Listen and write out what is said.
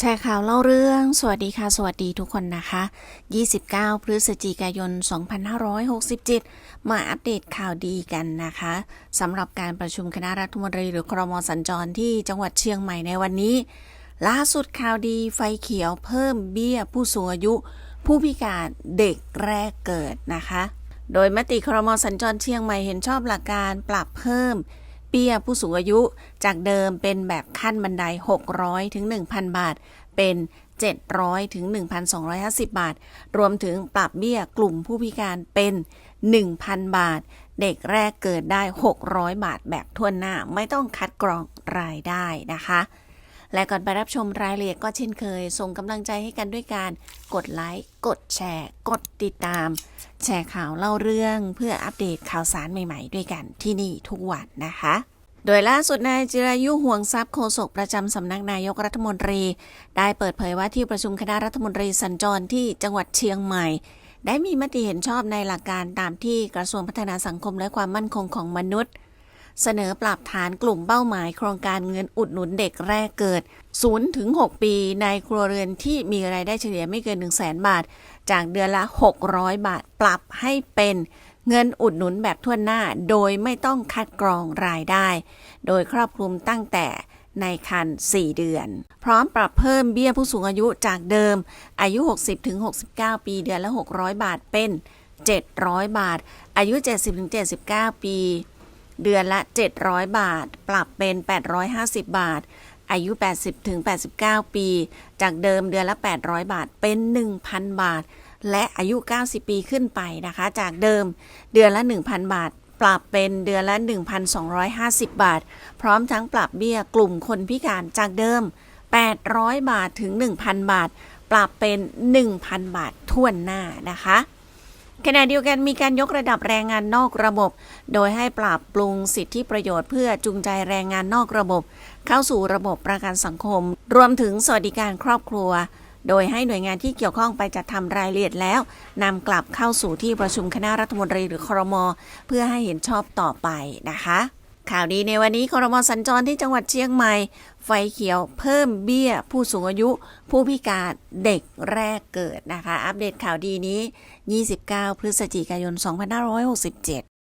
แชร์ข่าวเล่าเรื่อง สวัสดีค่ะ สวัสดีทุกคนนะคะ 29 พฤศจิกายน 2567 มาอัปเดตข่าวดีกันนะคะสำหรับการประชุมคณะรัฐมนตรีหรือครมสัญจรที่จังหวัดเชียงใหม่ในวันนี้ ล่าสุดข่าวดีไฟเขียวเพิ่มเบี้ยผู้สูงอายุ ผู้พิการเด็กแรกเกิดนะคะ โดยมติครมสัญจรเชียงใหม่เห็นชอบหลักการปรับเพิ่ม เบี้ยผู้สูงอายุจากเดิมเป็นแบบขั้นบันได 600 ถึง 1,000 บาท เป็น 700 ถึง 1,250 บาท รวมถึงปรับเบี้ยกลุ่มผู้พิการเป็น 1,000 บาท เด็กแรกเกิดได้ 600 บาทแบบทั่วหน้า ไม่ต้องคัดกรองรายได้นะคะ และก่อนไปรับชมรายละเอียดก็เช่นเคย ส่งกำลังใจให้กันด้วยการกดไลค์ กดแชร์ กดติดตาม แชร์ข่าวเล่าเรื่องเพื่ออัปเดตข่าวสารใหม่ๆ ด้วยกันที่นี่ทุกวันนะคะ โดยล่าสุดนายจิรายุห่วงทรัพย์โฆษกประจำสำนักนายกรัฐมนตรี ได้เปิดเผยว่าที่ประชุมคณะรัฐมนตรีสัญจรที่จังหวัดเชียงใหม่ได้มีมติเห็นชอบในหลักการตามที่กระทรวงพัฒนาสังคมและความมั่นคงของมนุษย์ เสนอปรับฐานกลุ่มเป้าหมายโครงการเงินอุดหนุนเด็กแรกเกิด0ถึง6ปีในครัวเรือนที่มีรายได้เฉลี่ยไม่เกิน 1 0 0 0 0แบาท จากเดือนละ 600 บาท ปรับให้เป็นเงินอุดหนุนแบบทั่วหน้า โดยไม่ต้องคัดกรองรายได้ โดยครอบคลุมตั้งแต่ในคัน 4 เดือน พร้อมปรับเพิ่มเบี้ยผู้สูงอายุจากเดิม อายุ 60-69 ปีเดือนละ 600 บาทเป็น 700 บาท อายุ 70-79 ปี เดือนละ 700 บาท ปรับเป็น 850 บาท อายุ 80-89 ปี จากเดิมเดือนละ 800 บาท เป็น 1,000 บาท และอายุ 90 ปีขึ้นไปนะคะ จากเดิมเดือนละ 1,000 บาท ปรับเป็นเดือนละ 1,250 บาท พร้อมทั้งปรับเบี้ยกลุ่มคนพิการจากเดิม 800 บาทถึง 1,000 บาท ปรับเป็น 1,000 บาทท่วนหน้านะคะ ขณะเดียวกันมีการยกระดับแรงงานนอกระบบ โดยให้ปรับปรุงสิทธิประโยชน์เพื่อจูงใจแรงงานนอกระบบ เข้าสู่ระบบประกันสังคม รวมถึงสวัสดิการครอบครัว โดยให้หน่วยงานที่เกี่ยวข้องไปจัดทำรายละเอียดแล้วนำกลับเข้าสู่ที่ประชุมคณะรัฐมนตรีหรือครม เพื่อให้เห็นชอบต่อไปนะคะ ข่าวดีในวันนี้คอรมอสัญจรที่จังหวัดเชียงใหม่ ไฟเขียวเพิ่มเบี้ย ผู้สูงอายุ ผู้พิการเด็กแรกเกิดนะคะ อัปเดตข่าวดีนี้ 29 พฤศจิกายน 2567